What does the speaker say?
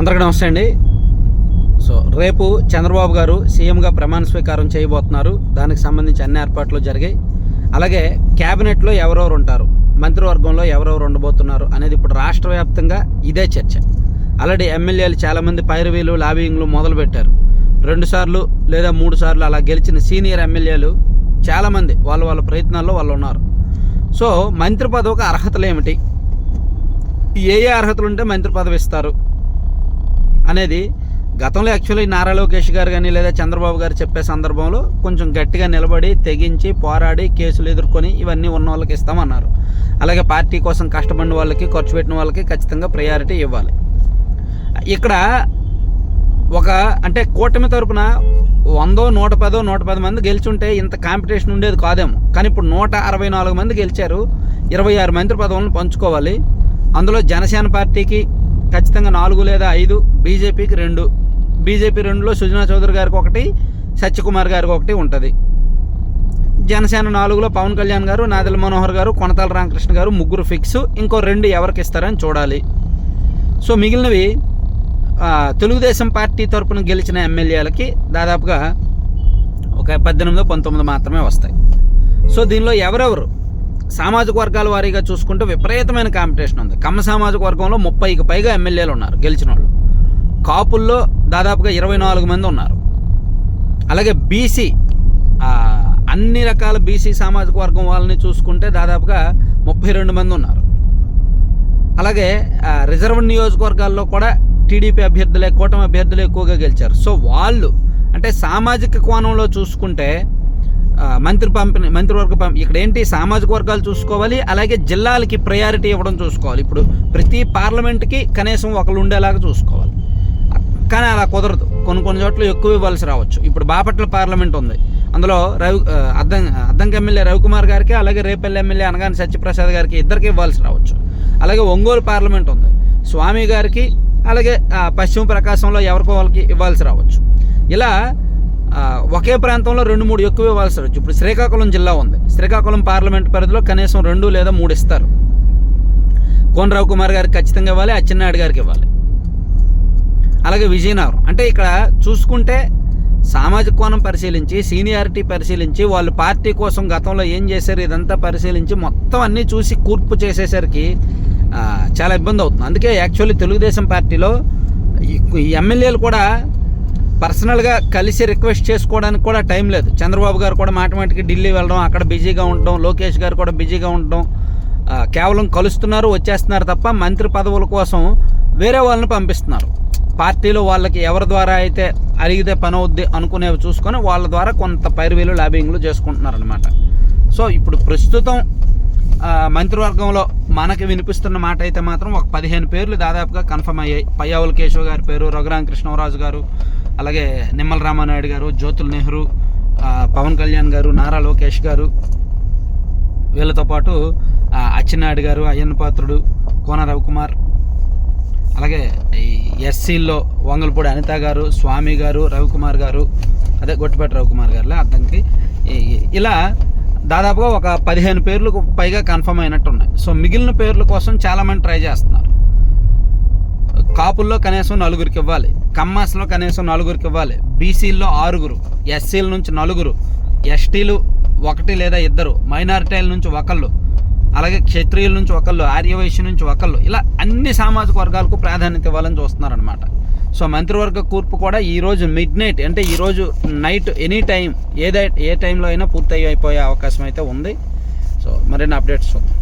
అందరికీ నమస్తే అండి. సో రేపు చంద్రబాబు గారు సీఎంగా ప్రమాణ స్వీకారం చేయబోతున్నారు. దానికి సంబంధించి అన్ని ఏర్పాట్లు జరిగాయి. అలాగే క్యాబినెట్లో ఎవరెవరు ఉంటారు మంత్రివర్గంలో ఎవరెవరు ఉండబోతున్నారు అనేది ఇప్పుడు రాష్ట్ర వ్యాప్తంగా ఇదే చర్చ. ఆల్రెడీ ఎమ్మెల్యేలు చాలామంది పైరవీలు లాబింగ్లు మొదలుపెట్టారు. రెండు సార్లు లేదా మూడు సార్లు అలా గెలిచిన సీనియర్ ఎమ్మెల్యేలు చాలామంది వాళ్ళ వాళ్ళ ప్రయత్నాల్లో వాళ్ళు ఉన్నారు. సో మంత్రి పదవికి అర్హతలు ఏమిటి? ఏ ఏ అర్హతలు ఉంటే మంత్రి పదవి ఇస్తారు? అనేది గతంలో యాక్చువల్లీ నారా లోకేష్ గారు కానీ లేదా చంద్రబాబు గారు చెప్పే సందర్భంలో కొంచెం గట్టిగా నిలబడి తెగించి పోరాడి కేసులు ఎదుర్కొని ఇవన్నీ ఉన్న వాళ్ళకి ఇస్తామన్నారు. అలాగే పార్టీ కోసం కష్టపడిన వాళ్ళకి ఖర్చు పెట్టిన వాళ్ళకి ఖచ్చితంగా ప్రయారిటీ ఇవ్వాలి. ఇక్కడ ఒక అంటే కూటమి తరపున వందో నూట పదో నూట పది మంది గెలిచుంటే ఇంత కాంపిటీషన్ ఉండేది కాదేమో. కానీ ఇప్పుడు నూట అరవై నాలుగు మంది గెలిచారు. ఇరవై ఆరు మంత్రి పదవులను పంచుకోవాలి. అందులో జనసేన పార్టీకి ఖచ్చితంగా నాలుగు లేదా ఐదు బీజేపీకి రెండు. బీజేపీ రెండులో సుజనా చౌదరి గారికి ఒకటి సత్యకుమార్ గారికి ఒకటి ఉంటుంది. జనసేన నాలుగులో పవన్ కళ్యాణ్ గారు నాదల మనోహర్ గారు కొనతాల రామకృష్ణ గారు ముగ్గురు ఫిక్స్. ఇంకో రెండు ఎవరికి ఇస్తారని చూడాలి. సో మిగిలినవి తెలుగుదేశం పార్టీ తరపున గెలిచిన ఎమ్మెల్యేలకి దాదాపుగా ఒక పద్దెనిమిది పంతొమ్మిది మాత్రమే వస్తాయి. సో దీనిలో ఎవరెవరు? సామాజిక వర్గాల వారీగా చూసుకుంటే విపరీతమైన కాంపిటీషన్ ఉంది. కమ్మ సామాజిక వర్గంలో ముప్పైకి పైగా ఎమ్మెల్యేలు ఉన్నారు గెలిచిన వాళ్ళు కాపుల్లో దాదాపుగా ఇరవై నాలుగు మంది ఉన్నారు. అలాగే బీసీ అన్ని రకాల బీసీ సామాజిక వర్గం వాళ్ళని చూసుకుంటే దాదాపుగా ముప్పై రెండు మంది ఉన్నారు. అలాగే రిజర్వ్ నియోజకవర్గాల్లో కూడా టీడీపీ అభ్యర్థులే కూటమి అభ్యర్థులు ఎక్కువగా గెలిచారు. సో వాళ్ళు అంటే సామాజిక కోణంలో చూసుకుంటే మంత్రి పంపిణీ మంత్రివర్గ పంపి ఇక్కడ ఏంటి? సామాజిక వర్గాలు చూసుకోవాలి అలాగే జిల్లాలకి ప్రయారిటీ ఇవ్వడం చూసుకోవాలి. ఇప్పుడు ప్రతి పార్లమెంట్కి కనీసం ఒకళ్ళు ఉండేలాగా చూసుకోవాలి. కానీ అలా కుదరదు. కొన్ని కొన్ని చోట్ల ఎక్కువ ఇవ్వాల్సి రావచ్చు. ఇప్పుడు బాపట్ల పార్లమెంట్ ఉంది. అందులో రవి అద్దం అద్దంకి ఎమ్మెల్యే రవికుమార్ గారికి అలాగే రేపల్లి ఎమ్మెల్యే అనగాని సత్యప్రసాద్ గారికి ఇద్దరికి ఇవ్వాల్సి రావచ్చు. అలాగే ఒంగోలు పార్లమెంట్ ఉంది. స్వామి గారికి అలాగే పశ్చిమ ప్రకాశంలో ఎవరికో వాళ్ళకి ఇవ్వాల్సి రావచ్చు. ఇలా ఒకే ప్రాంతంలో రెండు మూడు ఎక్కువ ఇవ్వాల్సి రావచ్చు ఇప్పుడు శ్రీకాకుళం జిల్లా ఉంది. శ్రీకాకుళం పార్లమెంట్ పరిధిలో కనీసం రెండు లేదా మూడు ఇస్తారు. కోనరావు కుమార్ గారికి ఖచ్చితంగా ఇవ్వాలి అచ్చెన్నాయుడు గారికి ఇవ్వాలి. అలాగే విజయనగరం. అంటే ఇక్కడ చూసుకుంటే సామాజిక కోణం పరిశీలించి సీనియారిటీ పరిశీలించి వాళ్ళు పార్టీ కోసం గతంలో ఏం చేశారు ఇదంతా పరిశీలించి మొత్తం అన్నీ చూసి కూర్పు చేసేసరికి చాలా ఇబ్బంది అవుతుంది. అందుకే యాక్చువల్లీ తెలుగుదేశం పార్టీలో ఈ ఎమ్మెల్యేలు కూడా పర్సనల్గా కలిసి రిక్వెస్ట్ చేసుకోవడానికి కూడా టైం లేదు. చంద్రబాబు గారు కూడా మాటమాటికి ఢిల్లీ వెళ్ళడం అక్కడ బిజీగా ఉండడం లోకేష్ గారు కూడా బిజీగా ఉండడం కేవలం కలుస్తున్నారు వచ్చేస్తున్నారు తప్ప మంత్రి పదవుల కోసం వేరే వాళ్ళని పంపిస్తున్నారు. పార్టీలో వాళ్ళకి ఎవరి ద్వారా అయితే అడిగితే పని అవుద్ది అనుకునేవి చూసుకొని వాళ్ళ ద్వారా కొంత పైరువీలు లాబింగ్లు చేసుకుంటున్నారు అనమాట సో ఇప్పుడు ప్రస్తుతం మంత్రివర్గంలో మనకి వినిపిస్తున్న మాట అయితే మాత్రం ఒక పదిహేను పేర్లు దాదాపుగా కన్ఫర్మ్ అయ్యాయి. పయ్యావుల కేశవ్ గారి పేరు రఘురామ కృష్ణరాజు గారు అలాగే నిమ్మల రామానాయుడు గారు జ్యోతుల్ నెహ్రూ పవన్ కళ్యాణ్ గారు నారా లోకేష్ గారు వీళ్ళతో పాటు అచ్చెన్నాయుడు గారు అయ్యన్న పాత్రుడు కోన రవికుమార్ అలాగే ఈ ఎస్సీల్లో వంగలపూడి అనిత గారు స్వామి గారు రవికుమార్ గారు అదే గొట్టిపేట రవికుమార్ గారులే అతనికి ఇలా దాదాపుగా ఒక పదిహేను పేర్లకు పైగా కన్ఫర్మ్ అయినట్టు ఉన్నాయి సో మిగిలిన పేర్ల కోసం చాలామంది ట్రై చేస్తున్నారు. కాపుల్లో కనీసం నలుగురికి ఇవ్వాలి. కమ్మాస్లో కనీసం నలుగురికి ఇవ్వాలి. బీసీల్లో ఆరుగురు ఎస్సీల నుంచి నలుగురు ఎస్టీలు ఒకటి లేదా ఇద్దరు మైనారిటీల నుంచి ఒకళ్ళు అలాగే క్షత్రియుల నుంచి ఒకళ్ళు ఆర్యవైశ్య నుంచి ఒకళ్ళు ఇలా అన్ని సామాజిక వర్గాలకు ప్రాధాన్యత ఇవ్వాలని చూస్తున్నారనమాట సో మంత్రివర్గ కూర్పు కూడా ఈరోజు మిడ్ నైట్ అంటే ఈరోజు నైట్ ఎనీ టైం ఏదై ఏ టైంలో అయినా పూర్తి అయిపోయే అవకాశం అయితే ఉంది. సో మరిన్ని అప్డేట్స్ చూద్దాం.